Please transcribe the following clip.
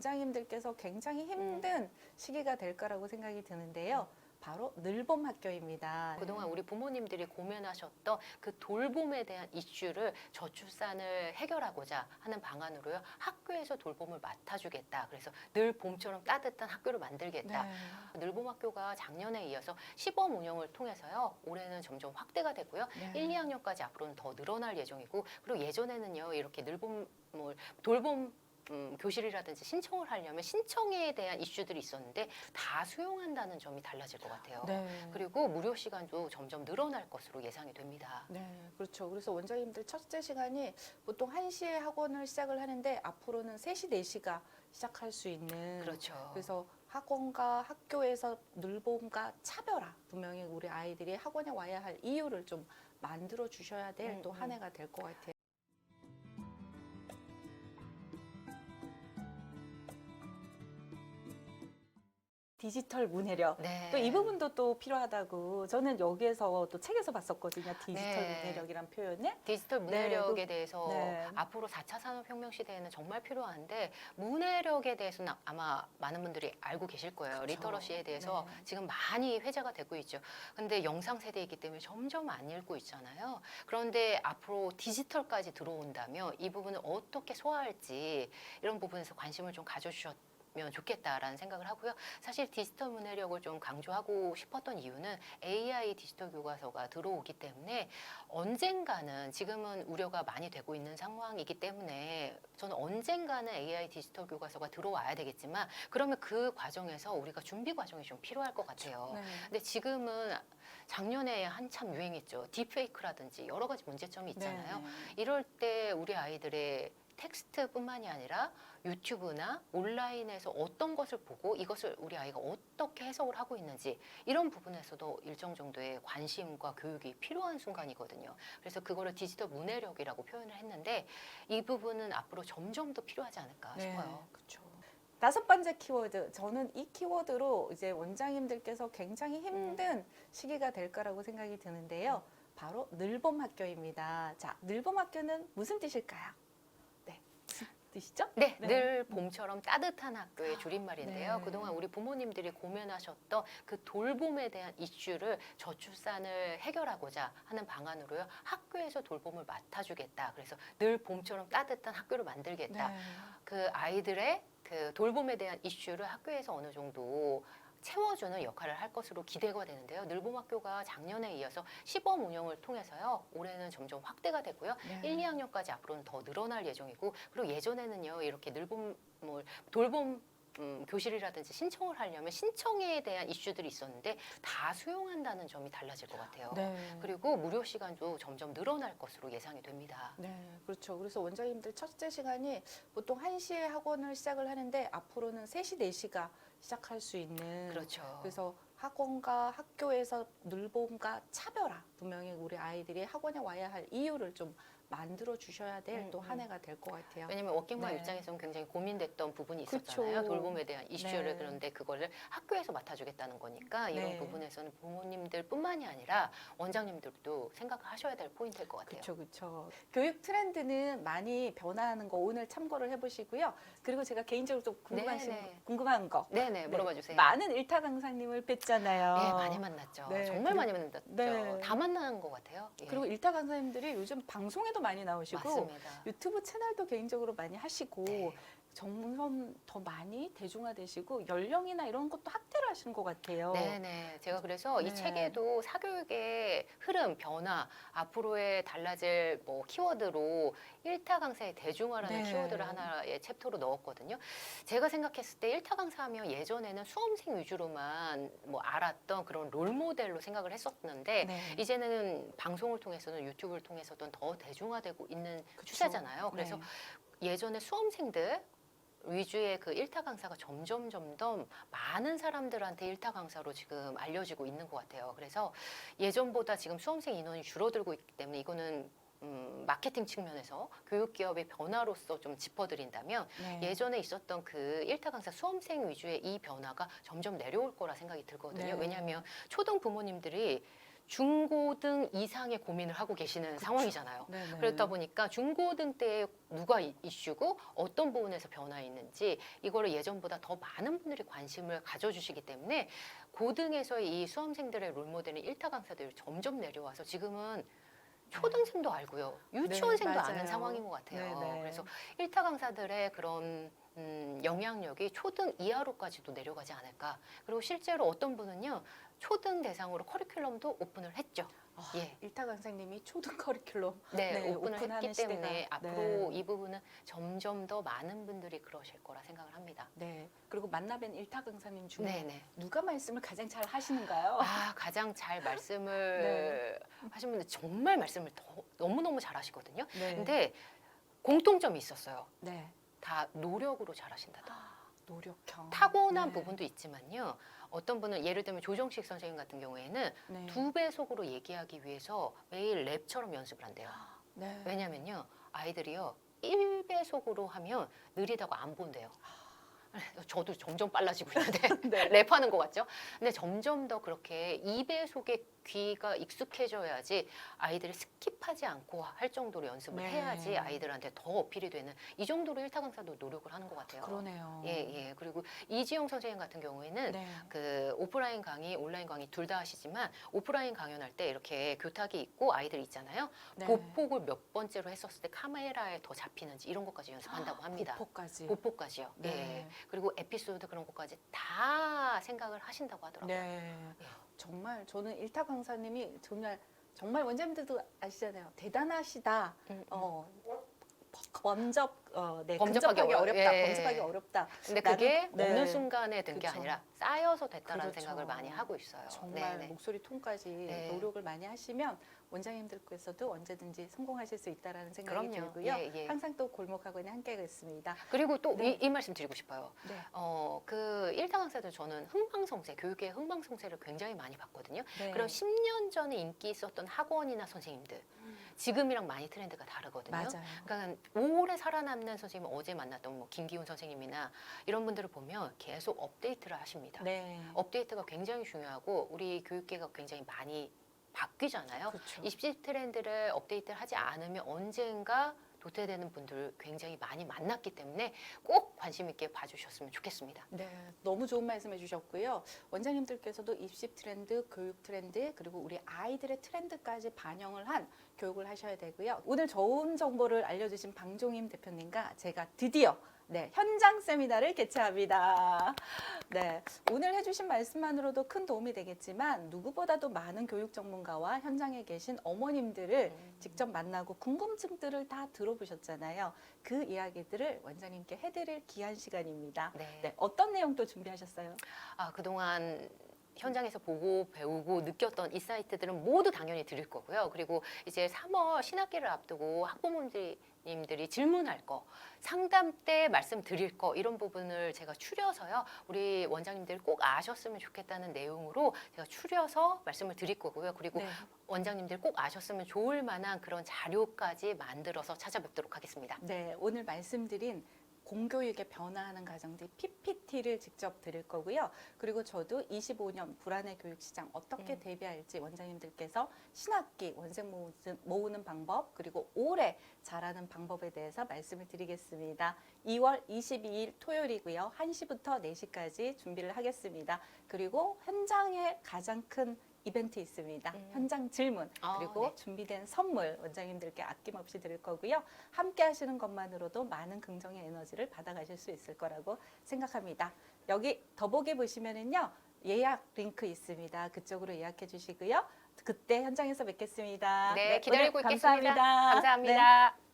원장님들께서 굉장히 힘든 시기가 될 거라고 생각이 드는데요. 바로 늘봄 학교입니다. 그동안 우리 부모님들이 고민하셨던 그 돌봄에 대한 이슈를 저출산을 해결하고자 하는 방안으로요. 학교에서 돌봄을 맡아주겠다. 그래서 늘 봄처럼 따뜻한 학교를 만들겠다. 네. 늘봄 학교가 작년에 이어서 시범 운영을 통해서요. 올해는 점점 확대가 되고요. 네. 1, 2학년까지 앞으로는 더 늘어날 예정이고 그리고 예전에는요. 이렇게 늘봄 뭐 돌봄 음, 교실이라든지 신청을 하려면 신청에 대한 이슈들이 있었는데 다 수용한다는 점이 달라질 것 같아요. 네. 그리고 무료 시간도 점점 늘어날 것으로 예상이 됩니다. 네, 그렇죠. 그래서 원장님들 첫째 시간이 보통 1시에 학원을 시작을 하는데 앞으로는 3시, 4시가 시작할 수 있는 그렇죠. 그래서 학원과 학교에서 늘봄과 차별화 분명히 우리 아이들이 학원에 와야 할 이유를 좀 만들어 주셔야 될 음, 또한 음. 해가 될 것 같아요. 디지털 문해력. 네. 또 이 부분도 또 필요하다고 저는 여기에서 또 책에서 봤었거든요. 디지털 네. 문해력이란 표현을. 디지털 네, 문해력에 그- 대해서 네. 앞으로 4차 산업혁명 시대에는 정말 필요한데 문해력에 대해서는 아마 많은 분들이 알고 계실 거예요. 그쵸. 리터러시에 대해서 네. 지금 많이 회자가 되고 있죠. 근데 영상 세대이기 때문에 점점 안 읽고 있잖아요. 그런데 앞으로 디지털까지 들어온다면 이 부분을 어떻게 소화할지 이런 부분에서 관심을 좀 가져주셨 면 좋겠다라는 생각을 하고요. 사실 디지털 문해력을 좀 강조하고 싶었던 이유는 AI 디지털 교과서가 들어오기 때문에 언젠가는 지금은 우려가 많이 되고 있는 상황이기 때문에 저는 언젠가는 AI 디지털 교과서가 들어와야 되겠지만 그러면 그 과정에서 우리가 준비 과정이 좀 필요할 것 같아요. 네. 근데 지금은 작년에 한참 유행했죠. 딥페이크라든지 여러 가지 문제점이 있잖아요. 네. 이럴 때 우리 아이들의 텍스트뿐만이 아니라 유튜브나 온라인에서 어떤 것을 보고 이것을 우리 아이가 어떻게 해석을 하고 있는지 이런 부분에서도 일정 정도의 관심과 교육이 필요한 순간이거든요. 그래서 그거를 디지털 문해력이라고 표현을 했는데 이 부분은 앞으로 점점 더 필요하지 않을까 싶어요. 그렇죠. 다섯 번째 키워드. 저는 이 키워드로 이제 원장님들께서 굉장히 힘든 음. 시기가 될 거라고 생각이 드는데요. 바로 늘봄 학교입니다. 자, 늘봄 학교는 무슨 뜻일까요? 뜻이죠? 네, 네. 늘 봄처럼 따뜻한 학교의 줄임말인데요. 네. 그동안 우리 부모님들이 고민하셨던 그 돌봄에 대한 이슈를 저출산을 해결하고자 하는 방안으로요. 학교에서 돌봄을 맡아주겠다. 그래서 늘 봄처럼 따뜻한 학교를 만들겠다. 네. 그 아이들의 그 돌봄에 대한 이슈를 학교에서 어느 정도 채워주는 역할을 할 것으로 기대가 되는데요. 늘봄학교가 작년에 이어서 시범 운영을 통해서요. 올해는 점점 확대가 되고요. 네. 1, 2학년까지 앞으로는 더 늘어날 예정이고 그리고 예전에는요. 이렇게 늘봄 뭐 돌봄 음, 교실이라든지 신청을 하려면 신청에 대한 이슈들이 있었는데 다 수용한다는 점이 달라질 것 같아요. 네. 그리고 무료 시간도 점점 늘어날 것으로 예상이 됩니다. 네, 그렇죠. 그래서 원장님들 첫째 시간이 보통 1시에 학원을 시작을 하는데 앞으로는 3시, 4시가 시작할 수 있는 그렇죠. 그래서 학원과 학교에서 늘봄과 차별화 분명히 우리 아이들이 학원에 와야 할 이유를 좀 만들어 주셔야 될 음, 또한 음. 해가 될 것 같아요. 왜냐면 워킹맘 네. 입장에서는 굉장히 고민됐던 부분이 그쵸. 있었잖아요. 돌봄에 대한 이슈를 네. 그런데 그거를 학교에서 맡아주겠다는 거니까 이런 네. 부분에서는 부모님들뿐만이 아니라 원장님들도 생각을 하셔야 될 포인트일 것 같아요. 그렇죠, 그렇죠. 교육 트렌드는 많이 변화하는 거 오늘 참고를 해보시고요. 그리고 제가 개인적으로 좀 궁금하신 네, 네. 궁금한 거. 네네 물어봐 주세요. 많은 일타 강사님을 뵀잖아요. 네 많이 만났죠. 네, 정말 그리고- 많이 만났죠. 네. 다 만나는 것 같아요. 예. 그리고 일타 강사님들이 요즘 방송에도 많이 나오시고 맞습니다. 유튜브 채널도 개인적으로 많이 하시고 네. 점점 더 많이 대중화되시고 연령이나 이런 것도 확대를 하시는 것 같아요. 네네. 제가 그래서 네. 이 책에도 사교육의 흐름, 변화, 앞으로의 달라질 뭐 키워드로 일타 강사의 대중화라는 네. 키워드를 하나의 챕터로 넣었거든요. 제가 생각했을 때 일타 강사하면 예전에는 수험생 위주로만 뭐 알았던 그런 롤 모델로 생각을 했었는데 네. 이제는 방송을 통해서는 유튜브를 통해서든 더 대중화되고 있는 그쵸. 추세잖아요. 그래서 네. 예전에 수험생들 위주의 그 일타 강사가 점점 점점 많은 사람들한테 일타 강사로 지금 알려지고 있는 것 같아요. 그래서 예전보다 지금 수험생 인원이 줄어들고 있기 때문에 이거는 음, 마케팅 측면에서 교육 기업의 변화로서 좀 짚어드린다면 네. 예전에 있었던 그 일타 강사 수험생 위주의 이 변화가 점점 내려올 거라 생각이 들거든요. 네. 왜냐하면 초등 부모님들이 중고등 이상의 고민을 하고 계시는 상황이잖아요. 네네. 그렇다 보니까 중고등 때 누가 이- 이슈고 어떤 부분에서 변화 있는지 이거를 예전보다 더 많은 분들이 관심을 가져주시기 때문에 고등에서의 이 수험생들의 롤모델인 일타 강사들이 점점 내려와서 지금은 초등생도 알고요, 유치원생도 네, 아는. 상황인 것 같아요. 네네. 그래서 일타 강사들의 그런 음, 영향력이 초등 이하로까지도 내려가지 않을까. 그리고 실제로 어떤 분은요 초등 대상으로 커리큘럼도 오픈을 했죠. 아, 예. 일타 강사님이 초등 커리큘럼 네, 네, 오픈을 했기 때문에 시대가. 앞으로 네. 이 부분은 점점 더 많은 분들이 그러실 거라 생각을 합니다. 네. 그리고 만나뵌 일타 강사님 중에 네, 네. 누가 말씀을 가장 잘 하시는가요? 아, 가장 잘 말씀을 하신 분들 정말 말씀을 더, 너무너무 잘 하시거든요. 네. 근데 공통점이 있었어요. 네. 다 노력으로 잘 하신다다. 아, 노력형. 타고난 네. 부분도 있지만요. 어떤 분은 예를 들면 조정식 선생님 같은 경우에는 네. 두 배속으로 얘기하기 위해서 매일 랩처럼 연습을 한대요. 네. 왜냐면요. 아이들이요. 1배속으로 하면 느리다고 안 본대요. 저도 점점 빨라지고 있는데 네. 랩하는 것 같죠? 근데 점점 더 그렇게 2배속의 귀가 익숙해져야지 아이들이 스킵하지 않고 할 정도로 연습을 네. 해야지 아이들한테 더 어필이 되는 이 정도로 일타 강사도 노력을 하는 것 같아요. 그러네요. 예, 예. 그리고 이지영 선생님 같은 경우에는 네. 그 오프라인 강의, 온라인 강의 둘 다 하시지만 오프라인 강연할 때 이렇게 교탁이 있고 아이들 있잖아요. 네. 보폭을 몇 번째로 했었을 때 카메라에 더 잡히는지 이런 것까지 연습한다고 합니다. 보폭까지. 보폭까지요. 네. 예. 그리고 에피소드 그런 것까지 다 생각을 하신다고 하더라고요. 네. 예. 정말 저는 일타 강사님이 정말 정말 원장님들도 아시잖아요. 대단하시다. 음, 음. 어. 범접 어, 네, 범접하기 근접하기 어려- 어렵다. 예. 범접하기 어렵다. 근데 나는- 그게 네. 어느 순간에 든게 그쵸. 아니라 쌓여서 됐다라는 그렇죠. 생각을 많이 하고 있어요. 정말 네네. 목소리 톤까지 네. 노력을 많이 하시면 원장님들께서도 언제든지 성공하실 수 있다라는 생각이 그럼요. 들고요. 예, 예. 항상 또 골목하고는 함께가 있습니다. 그리고 또 이 네. 말씀 드리고 싶어요. 네. 어, 그 일타 강사들 저는 흥망성쇠, 교육의 흥망성쇠를 굉장히 많이 봤거든요. 네. 그럼 10년 전에 인기 있었던 학원이나 선생님들, 지금이랑 많이 트렌드가 다르거든요. 맞아요. 그러니까 오래 살아남는 선생님 어제 만났던 뭐 김기훈 선생님이나 이런 분들을 보면 계속 업데이트를 하십니다. 네. 업데이트가 굉장히 중요하고 우리 교육계가 굉장히 많이 바뀌잖아요. 그렇죠. 입시 트렌드를 업데이트를 하지 않으면 언젠가 도태되는 분들 굉장히 많이 만났기 때문에 꼭 관심 있게 봐주셨으면 좋겠습니다. 네, 너무 좋은 말씀 해 주셨고요. 원장님들께서도 입시 트렌드, 교육 트렌드, 그리고 우리 아이들의 트렌드까지 반영을 한 교육을 하셔야 되고요. 오늘 좋은 정보를 알려주신 방종임 대표님과 제가 드디어 네, 현장 세미나를 개최합니다. 네, 오늘 해주신 말씀만으로도 큰 도움이 되겠지만 누구보다도 많은 교육 전문가와 현장에 계신 어머님들을 직접 만나고 궁금증들을 다 들어보셨잖아요. 그 이야기들을 원장님께 해드릴 귀한 시간입니다. 네. 네, 어떤 내용 또 준비하셨어요? 아, 그동안 현장에서 보고 배우고 느꼈던 이 사이트들은 모두 당연히 드릴 거고요. 그리고 이제 3월 신학기를 앞두고 학부모님들이 질문할 거, 상담 때 말씀드릴 거 이런 부분을 제가 추려서요. 우리 원장님들 꼭 아셨으면 좋겠다는 내용으로 제가 추려서 말씀을 드릴 거고요. 그리고 네. 원장님들 꼭 아셨으면 좋을 만한 그런 자료까지 만들어서 찾아뵙도록 하겠습니다. 네, 오늘 말씀드린 공교육의 변화하는 과정들 PPT를 직접 드릴 거고요. 그리고 저도 25년 불안의 교육 시장 어떻게 음. 대비할지 원장님들께서 신학기 원생 모으는, 모으는 방법 그리고 올해 잘하는 방법에 대해서 말씀을 드리겠습니다. 2월 22일 토요일이고요. 1시부터 4시까지 준비를 하겠습니다. 그리고 현장에 가장 큰 이벤트 있습니다. 음. 현장 질문 아, 그리고 네. 준비된 선물 원장님들께 아낌없이 드릴 거고요. 함께 하시는 것만으로도 많은 긍정의 에너지를 받아가실 수 있을 거라고 생각합니다. 여기 더보기 보시면은요. 예약 링크 있습니다. 그쪽으로 예약해 주시고요. 그때 현장에서 뵙겠습니다. 네, 오늘 기다리고 있겠습니다. 감사합니다. 감사합니다. 네.